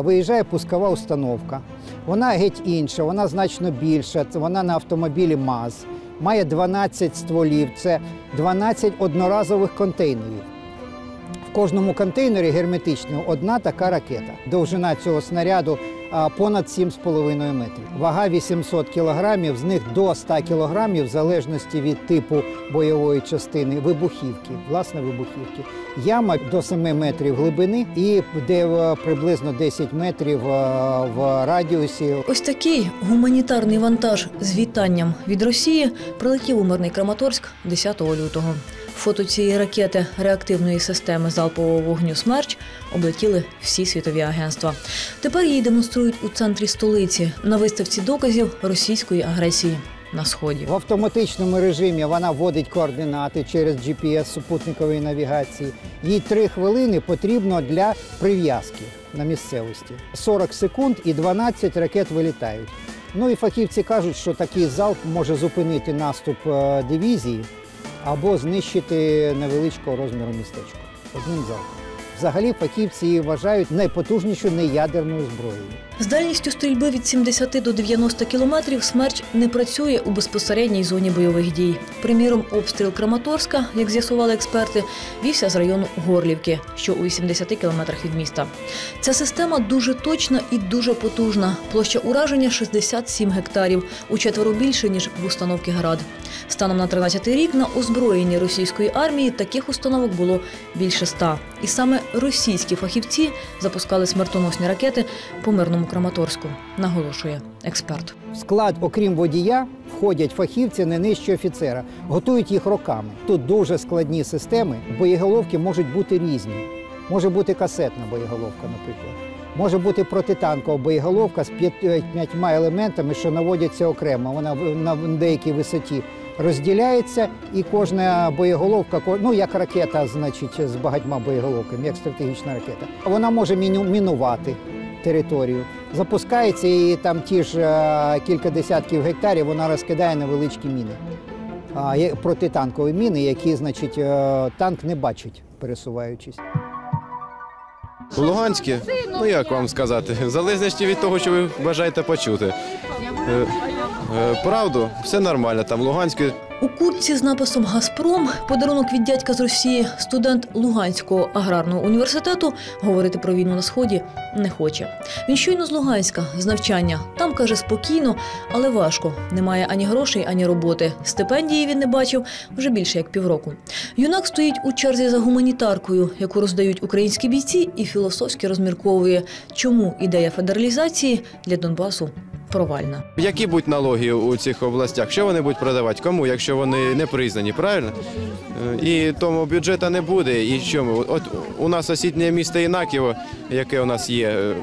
Виїжджає пускова установка. Вона геть інша, вона значно більша. Вона на автомобілі МАЗ. Має 12 стволів. Це 12 одноразових контейнерів. В кожному контейнері герметично одна така ракета. Довжина цього снаряду понад 7,5 метрів. Вага 800 кілограмів, з них до 100 кілограмів, в залежності від типу бойової частини, вибухівки, власне вибухівки. Яма до 7 метрів глибини і де е, приблизно 10 метрів е, в радіусі Ось такий гуманітарний вантаж з вітанням від Росії прилетів у мирний Краматорськ 10 лютого. Фото цієї ракети реактивної системи залпового вогню «Смерч» облетіли всі світові агентства. Тепер її демонструють у центрі столиці на виставці доказів російської агресії на сході. В автоматичному режимі вона вводить координати через GPS супутникової навігації. Їй 3 хвилини потрібно для прив'язки на місцевості. 40 секунд і 12 ракет вилітають. Ну і фахівці кажуть, що такий залп може зупинити наступ е, дивізії або знищити невеличкого розміру містечко. Одним залпом. Взагалі фахівці її вважають найпотужнішою неядерною зброєю. З дальністю стрільби від 70 до 90 кілометрів смерч не працює у безпосередній зоні бойових дій. Приміром, обстріл Краматорська, як з'ясували експерти, вівся з району Горлівки, що у 80 кілометрах від міста. Ця система дуже точна і дуже потужна. Площа ураження 67 гектарів, у четверо більше ніж в установки ГРАД. Станом на 13 рік на озброєнні російської армії таких установок було більше ста. І саме російські фахівці запускали смертоносні ракети по мирному Краматорську, наголошує експерт. В склад, окрім водія, входять фахівці не нижче офіцера, готують їх роками. Тут дуже складні системи. Боєголовки можуть бути різні. Може бути касетна боєголовка, наприклад. Може бути протитанкова боєголовка з п'ятьма елементами, що наводяться окремо. Вона на деякій висоті розділяється, і кожна боєголовка, ну як ракета, значить, з багатьма боєголовками, як стратегічна ракета. Вона може міну- мінувати територію. Запускається і там ті ж е, кілька десятків гектарів вона розкидає невеличкі міни. Протитанкові міни, які, значить, е, танк не бачить, пересуваючись. У Луганській, ну як вам сказати, в залежності від того, що ви бажаєте почути. Е, Правду, все нормально. Там в Луганській У куртці з написом Газпром подарунок від дядька з Росії, студент Луганського аграрного університету, говорити про війну на сході не хоче. Він щойно з Луганська з навчання. Там каже спокійно, але важко. Немає ані грошей, ані роботи. Стипендії він не бачив вже більше як півроку. Юнак стоїть у черзі за гуманітаркою, яку роздають українські бійці, і філософськи розмірковує, чому ідея федералізації для Донбасу провальна. які будуть налоги у цих областях? Що вони будуть продавати? Кому, якщо вони не признані, правильно? Е, І тому бюджету не буде. І що ми? От у нас сусіднє місто Інаківо, яке у нас є. е,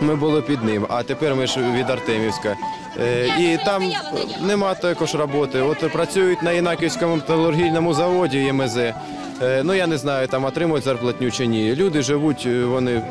Ми були під ним, а тепер ми ж від Артемівська. Е, І там нема також роботи. От працюють на Інаківському металургійному заводі ЄМЗ. Ну я не знаю, там отримують зарплатню чи ні. Люди живуть, вони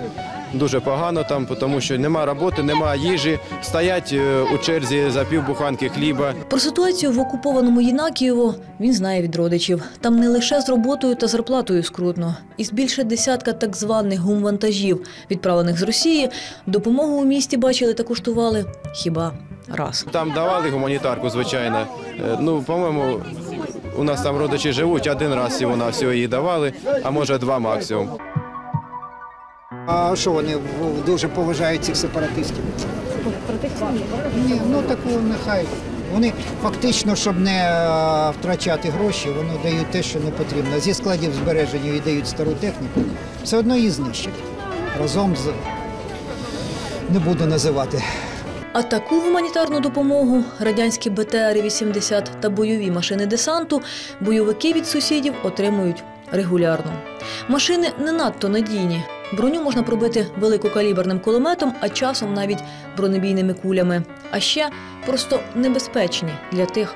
дуже погано там, тому що нема роботи, нема їжі, стоять е, у черзі за півбуханки хліба. Про ситуацію в окупованому Єнакієво він знає від родичів. Там не лише з роботою та зарплатою скрутно. Із більше десятка так званих гумвантажів, відправлених з Росії, допомогу у місті бачили та куштували хіба раз. Там давали гуманітарку, звичайно. Е, Ну, по-моєму, у нас там родичі живуть, один раз всього на всього її давали, а може два максимум. А що вони дуже поважають цих сепаратистів? Ні, ну так нехай. Вони фактично, щоб не е, втрачати гроші, вони дають те, що не потрібно. Зі складів збереження віддають стару техніку, все одно її знищать. Разом з не буду називати. А таку гуманітарну допомогу, радянські БТРи-80 та бойові машини десанту бойовики від сусідів отримують регулярно. Машини не надто надійні. Броню можна пробити великокаліберним кулеметом, а часом навіть бронебійними кулями. А ще просто небезпечні для тих,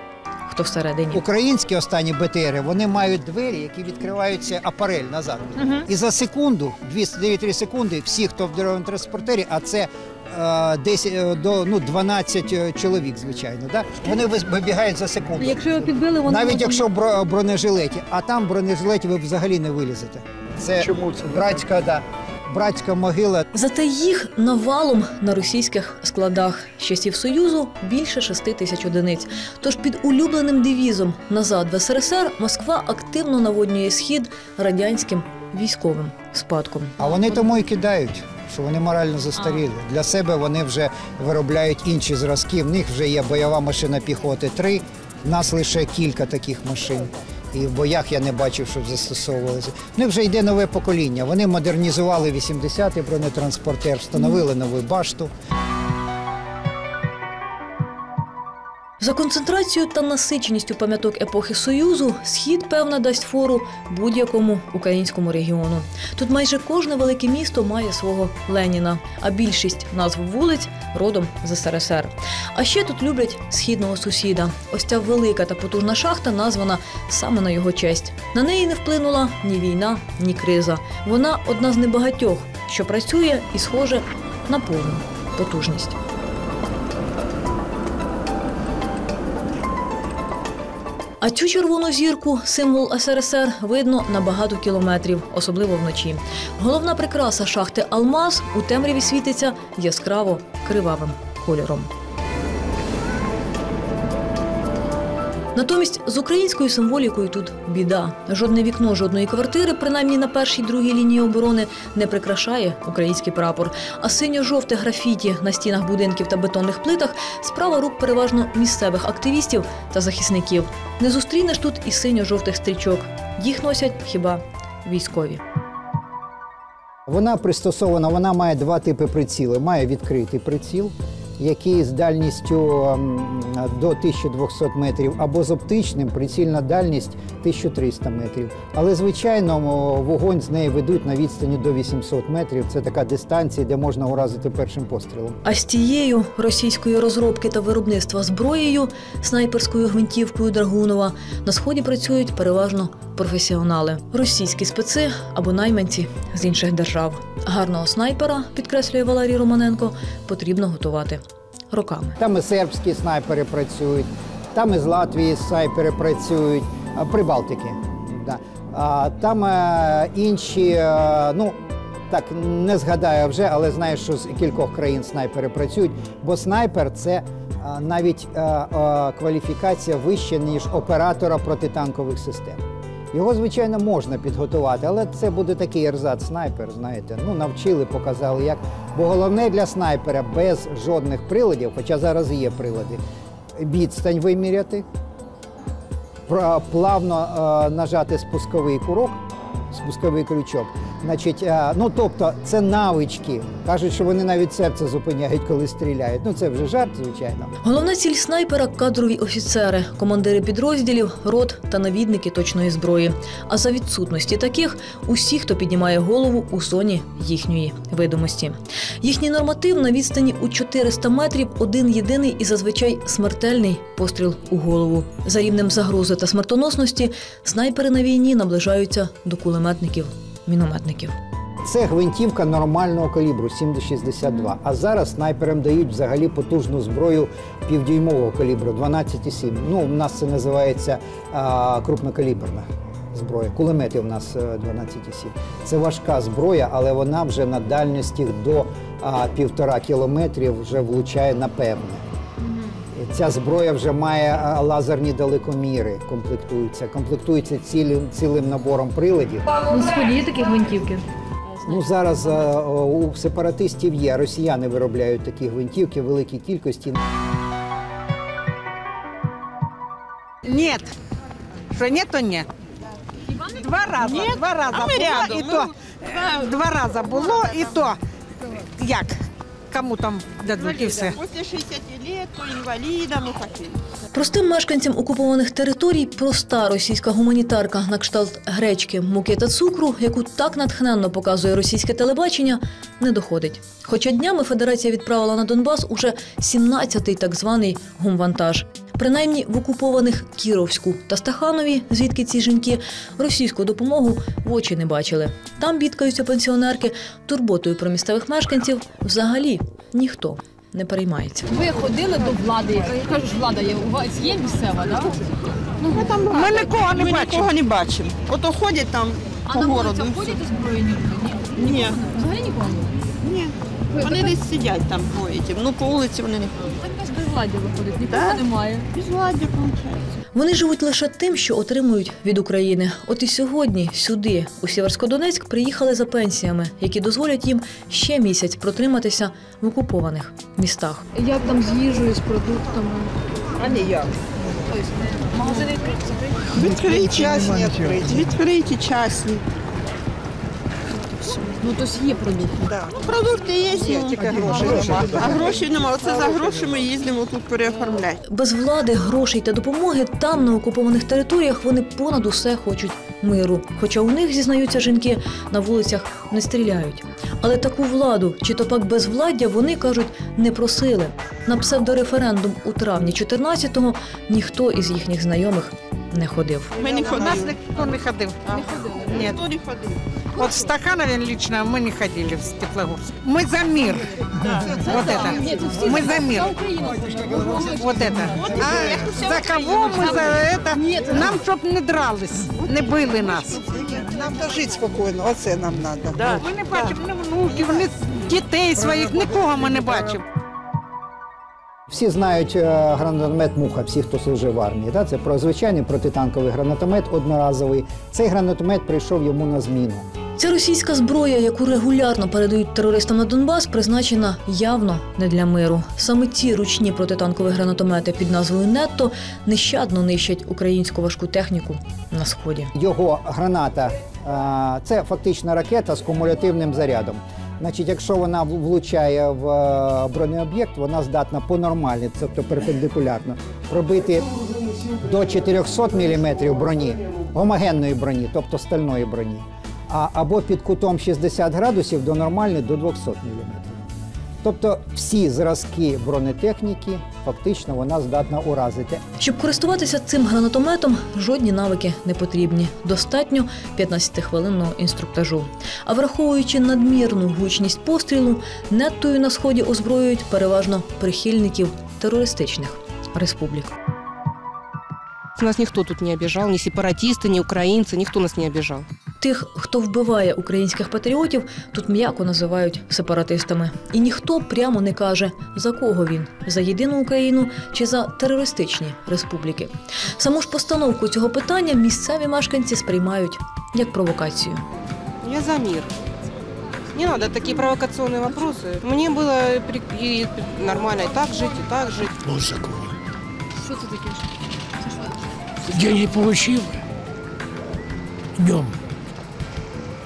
хто всередині. Українські останні БТРи вони мають двері, які відкриваються апарель назад. І за секунду, 2-3 секунди, всі, хто в дорогому транспортері, а це е, десь е, до ну, 12 чоловік, звичайно. Да? Вони вибігають за секунду. Якщо його підбили, вони Навіть якщо в бро- бронежилеті, а там бронежилеті ви взагалі не вилізете. Це, Чому це? братська, да. братська могила. Зате їх навалом на російських складах з часів Союзу більше шести тисяч одиниць. Тож під улюбленим девізом назад в СРСР Москва активно наводнює схід радянським військовим спадком. А вони тому і кидають, що вони морально застаріли. Для себе вони вже виробляють інші зразки. В них вже є бойова машина піхоти 3, в нас лише кілька таких машин. І в боях я не бачив, щоб застосовувалися. Ну вже йде нове покоління. Вони модернізували 80-й бронетранспортер, встановили нову башту. За концентрацією та насиченістю пам'яток епохи Союзу схід, певно, дасть фору будь-якому українському регіону. Тут майже кожне велике місто має свого Леніна, а більшість назв вулиць родом з СРСР. А ще тут люблять східного сусіда. Ось ця велика та потужна шахта названа саме на його честь. На неї не вплинула ні війна, ні криза. Вона одна з небагатьох, що працює і схоже на повну потужність. А цю червону зірку, символ СРСР, видно на багато кілометрів, особливо вночі. Головна прикраса шахти Алмаз у темряві світиться яскраво кривавим кольором. Натомість з українською символікою тут біда. Жодне вікно жодної квартири, принаймні на першій другій лінії оборони, не прикрашає український прапор. А синьо-жовте графіті на стінах будинків та бетонних плитах справа рук переважно місцевих активістів та захисників. Не зустрінеш тут і синьо-жовтих стрічок. Їх носять хіба військові. Вона пристосована, вона має два типи приціли. Має відкритий приціл, який з дальністю ем, до 1200 метрів, або з оптичним прицільна дальність 1300 метрів. Але, звичайно, вогонь з неї ведуть на відстані до 800 метрів. Це така дистанція, де можна уразити першим пострілом. А з тією російської розробки та виробництва зброєю, снайперською гвинтівкою Драгунова, на сході працюють переважно професіонали, російські специ або найманці з інших держав. Гарного снайпера, підкреслює Валерій Романенко, потрібно готувати роками. Там і сербські снайпери працюють, там і з Латвії снайпери працюють, Прибалтики. Да. А, там е, інші, е, ну так не згадаю вже, але знаю, що з кількох країн снайпери працюють, бо снайпер це навіть е, е, кваліфікація вища, ніж оператора протитанкових систем. Його, звичайно, можна підготувати, але це буде такий ерзат снайпер, знаєте. Ну, навчили, показали як. Бо головне для снайпера без жодних приладів, хоча зараз є прилади, відстань виміряти, плавно е, нажати спусковий курок, спусковий крючок. Значить, е, ну тобто це навички. Кажуть, що вони навіть серце зупиняють, коли стріляють. Ну це вже жарт, звичайно. Головна ціль снайпера кадрові офіцери, командири підрозділів, рот та навідники точної зброї. А за відсутності таких усі, хто піднімає голову у зоні їхньої видимості. Їхній норматив на відстані у 400 метрів один єдиний і зазвичай смертельний постріл у голову. За рівнем загрози та смертоносності снайпери на війні наближаються до кулеметників, мінометників. Це гвинтівка нормального калібру 7,62. А зараз снайперам дають взагалі потужну зброю півдюймового калібру 12,7. Ну, у нас це називається а, крупнокаліберна зброя. Кулемети у нас е, 12,7. Це важка зброя, але вона вже на дальності до а, півтора кілометрів вже влучає напевне. Ця зброя вже має лазерні далекоміри, комплектуються. Комплектуються цілим, цілим набором приладів. На сході є такі гвинтівки. Ну зараз е, у сепаратистів є. Росіяни виробляють такі гвинтівки в великій кількості. Нет. Что нет, то нет. Два раза, два раза А ми було, і то два рази було, і то як? Кому там дадуть і все. Після 60 років, то інвалідам і какие. Простим мешканцям окупованих територій проста російська гуманітарка на кшталт гречки, муки та цукру, яку так натхненно показує російське телебачення, не доходить. Хоча днями Федерація відправила на Донбас уже 17-й так званий гумвантаж. Принаймні в окупованих Кіровську та Стаханові, звідки ці жінки, російську допомогу в очі не бачили. Там бідкаються пенсіонерки, турботою про місцевих мешканців взагалі ніхто не переймається. Ви ходили до влади, я кажу, влада є, у вас є місцева, да? Ми нікого не Ми бачимо. нікого не бачимо. Ото ходять там А по на городу. вулицях ходять озброєні люди? Ні. Ні, Взагалі нікого ні. Вони десь сидять там по. Ну, по вулиці вони не ходять. Так безладдя виходить, нікого Да. немає. Безладдя, виходить. Вони живуть лише тим, що отримують від України. От і сьогодні сюди, у Сєверськодонецьк, приїхали за пенсіями, які дозволять їм ще місяць протриматися в окупованих містах. Як там з їжею, з продуктами? А не я. Магазини відкриті? Відкриті, частні відкриті. Відкриті, частні. Ну, тобто є продукти. Да. Продукти є, є, тільки грошей нема. А грошей нема. Оце за гроші ми їздимо тут переоформляти. Без влади, грошей та допомоги там, на окупованих територіях, вони понад усе хочуть миру. Хоча у них, зізнаються жінки, на вулицях не стріляють. Але таку владу, чи то пак безвладдя, вони кажуть, не просили. На псевдореферендум у травні 14-го ніхто із їхніх знайомих не ходив. Ми не У нас ніхто не ходив. Не ходили. Нет. Ніхто не ходив. Вот в Стаханове лично мы не ходили в Стеклогорск. Мы за мир. Вот это. Ні, це всі Мы за мир. Вся Україна хоче. Вот это. А за кого мы за это? Ні, це Нам щоб не дрались, не били нас. Нам то жити спокійно, оце нам треба. Да. Ми не бачимо ні внуків, ні дітей своїх, нікого ми не бачимо. Всі знають е, гранатомет Муха, всі, хто служив в армії. Да? Це про звичайний протитанковий гранатомет одноразовий. Цей гранатомет прийшов йому на зміну. Ця російська зброя, яку регулярно передають терористам на Донбас, призначена явно не для миру. Саме ці ручні протитанкові гранатомети під назвою Нетто нещадно нищать українську важку техніку на сході. Його граната е, це фактично ракета з кумулятивним зарядом. Значить, якщо вона влучає в е, бронеоб'єкт, вона здатна по нормальній, тобто перпендикулярно, пробити до 400 мм броні, гомогенної броні, тобто стальної броні, а, або під кутом 60 градусів до нормальної до 200 мм. Тобто всі зразки бронетехніки фактично вона здатна уразити. Щоб користуватися цим гранатометом, жодні навики не потрібні. Достатньо 15-хвилинного інструктажу. А враховуючи надмірну гучність пострілу, неттою на сході озброюють переважно прихильників терористичних республік. Нас никто тут не обижал, ни сепаратисты, ни украинцы, никто нас не обижал. Тих, хто вбиває українських патріотів, тут м'яко називають сепаратистами. І ніхто прямо не каже, за кого він за єдину Україну чи за терористичні республіки. Саму ж постановку цього питання місцеві мешканці сприймають як провокацію. Я за мир. Не надо такие провокационные вопросы. Мне было при- и нормально и так жить, и так жить. Лосакова. Що це таке? Деньги получил днем.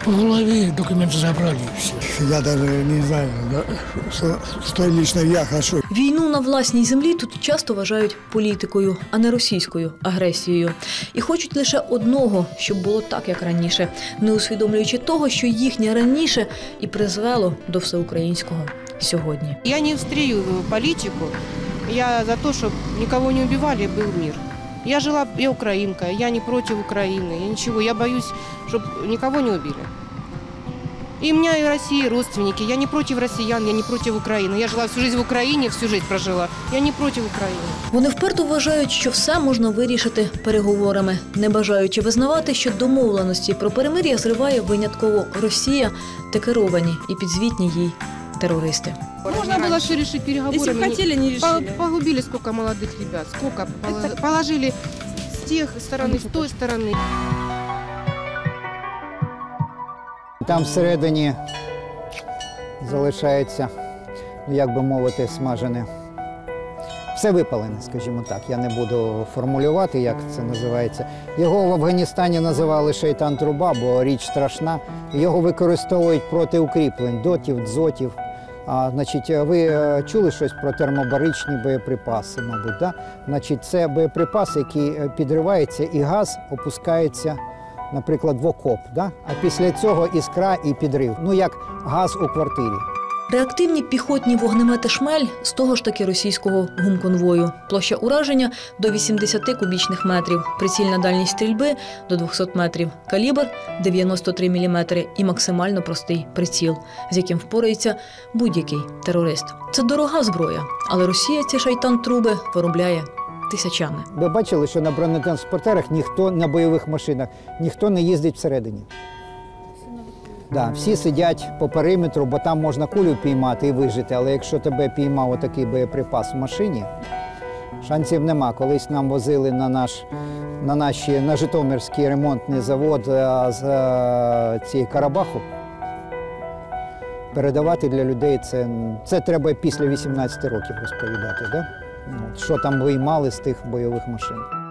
По голове документы забрали и все. Я даже не знаю, да, что, что лично я хочу. Війну на власній землі тут часто вважають політикою, а не російською агресією. І хочуть лише одного, щоб було так, як раніше, не усвідомлюючи того, що їхнє раніше і призвело до всеукраїнського сьогодні. Я не встрію политику. Я за то, чтобы никого не убивали, был мир. Я жила, я украинка, я не против Украины, я ничего. Я боюсь, чтобы никого не убили. И у меня и Россия родственники. Я не против россиян, я не против Украины. Я жила всю жизнь в Украине, всю жизнь прожила. Я не против Украины. Вони вперто вважають, що все можна вирішити переговорами, не бажаючи визнавати, що домовленості про перемир'я зриває винятково Росія та керовані і підзвітні їй терористи. Можно было все решить переговорами. Если бы хотели, не По- решили. Погубили сколько молодых ребят, сколько поло- положили с тех стороны, с той стороны. Там всередині залишається, ну як би мовити, смажене. Все випалене, скажімо так. Я не буду формулювати, як це називається. Його в Афганістані називали шейтан труба, бо річ страшна. Його використовують проти укріплень, дотів, дзотів. А, значить, ви е, чули щось про термобаричні боєприпаси, мабуть, да? Значить, це боєприпас, який підриваються, підривається, і газ опускається, наприклад, в окоп. Да? А після цього іскра і підрив. Ну як газ у квартирі. Реактивні піхотні вогнемети «Шмель» з того ж таки російського гумконвою. Площа ураження до 80 кубічних метрів, прицільна дальність стрільби до 200 метрів, калібр 93 мм і максимально простий приціл, з яким впорається будь-який терорист. Це дорога зброя, але Росія ці шайтан-труби виробляє тисячами. Ви бачили, що на бронетранспортерах ніхто на бойових машинах ніхто не їздить всередині. Да, всі сидять по периметру, бо там можна кулю піймати і вижити. Але якщо тебе піймав отакий боєприпас в машині, шансів нема. Колись нам возили на наш на наші на Житомирський ремонтний завод е, з е, цієї Карабаху. Передавати для людей це, це треба після 18 років розповідати. Да? От, що там виймали з тих бойових машин.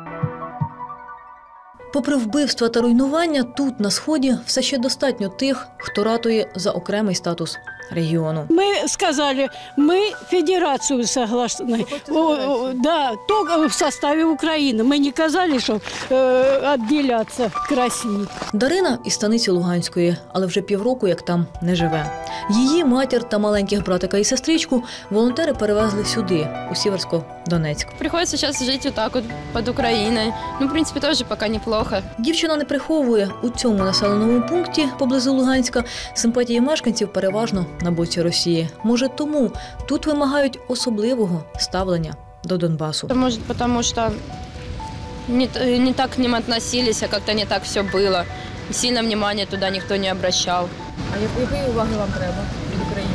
Попри вбивства та руйнування, тут на сході все ще достатньо тих, хто ратує за окремий статус регіону. Мы сказали, мы федерацию согласны. О, о, Да, только в составе Украины. Мы не казали, что э, отделяться к России. Дарина із станиці Луганської, але вже півроку як там не живе. Її матір та маленьких братика і сестричку волонтери перевезли сюди, у Сіверсько-Донецьк. Приходится сейчас жить вот так вот под Украиной. Ну, в принципе, тоже пока неплохо. Дівчина не приховує у цьому населеному пункті поблизу Луганська симпатії мешканців переважно на боці Росії. Може, тому тут вимагають особливого ставлення до Донбасу. Может, потому что не, т- не так к ним относились, а как-то не так все было. И сильно внимания туда никто не обращал. А якої уваги вам треба від України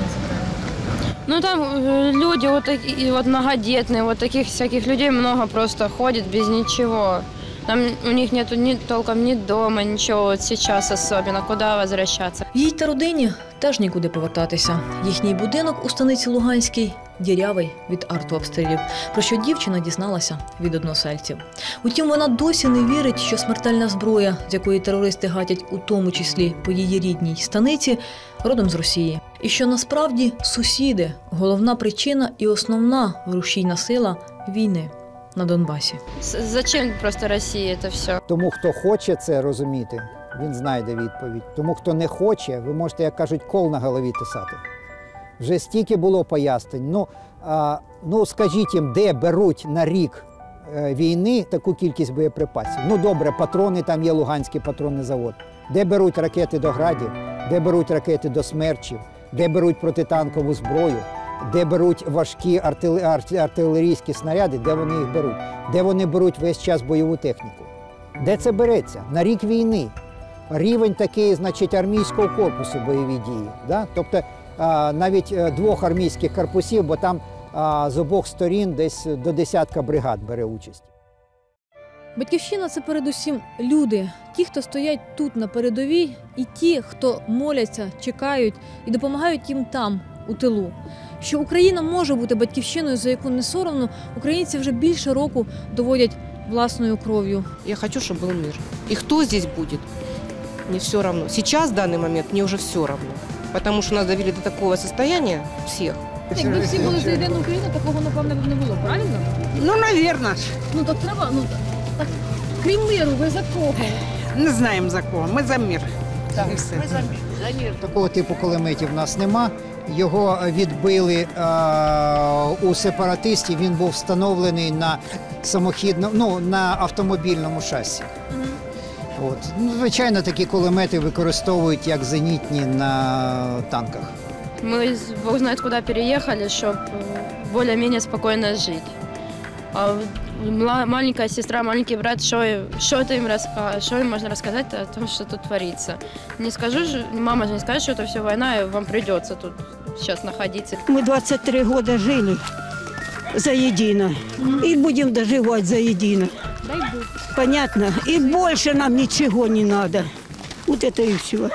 Ну там э, люди вот такие вот многодетные, вот таких всяких людей много просто ходит без ничего. Там у них нету ни толком ни дома, ничего вот сейчас особенно. Куда возвращаться? Їй та родині теж нікуди повертатися. Їхній будинок у станиці Луганській дірявий від артобстрілів, про що дівчина дізналася від односельців. Утім, вона досі не вірить, що смертельна зброя, з якої терористи гатять у тому числі по її рідній станиці, родом з Росії. І що насправді сусіди головна причина і основна рушійна сила війни на Донбасі. Зачем просто России это все? Тому, хто хоче це розуміти, він знайде відповідь. Тому, хто не хоче, ви можете, як кажуть, кол на голові тисати. Вже стільки було пояснень. Ну, а, ну скажіть їм, де беруть на рік е, війни таку кількість боєприпасів. Ну добре, патрони там є Луганський патронний завод. Де беруть ракети до градів, де беруть ракети до смерчів, де беруть протитанкову зброю, де беруть важкі артилерійські снаряди, де вони їх беруть, де вони беруть весь час бойову техніку. Де це береться? На рік війни. Рівень такий, значить, армійського корпусу бойові дії. Да? Тобто навіть е, двох армійських корпусів, бо там з обох сторін десь до десятка бригад бере участь. Батьківщина це передусім люди, ті, хто стоять тут на передовій, і ті, хто моляться, чекають і допомагають їм там, у тилу Що Україна може бути батьківщиною, за яку не соромно, українці вже більше року доводять власною кров'ю. Я хочу, чтобы был мир. И кто здесь будет, мне все равно. Сейчас, в данный момент, мне уже все равно. Потому что нас довели до такого состояния всех. Якби всі були за єдину Україну, такого напевно б не було, правильно? Ну, наверное. Ну так треба, ну так крім миру, ви за кого? Не знаємо за кого. Ми за мир. І все. Такого типу кулеметів в нас нема. Його відбили е, у сепаратистів. Він був встановлений на самохідному, ну на автомобільному шасі. От. Ну, звичайно, такі кулемети використовують як зенітні на танках. Мы из- бог переехали, чтобы более-менее спокойно жить. А вот мла- маленькая сестра, маленький брат, что это им раска- что им можно рассказать о том, что тут творится? Не скажу же, мама же не скажет, что это все война, и вам придется тут сейчас находиться. Мы 23 года жили заедино. И будем доживать заедино. Дай Бог. Понятно? И больше нам ничего не надо. Вот это и все.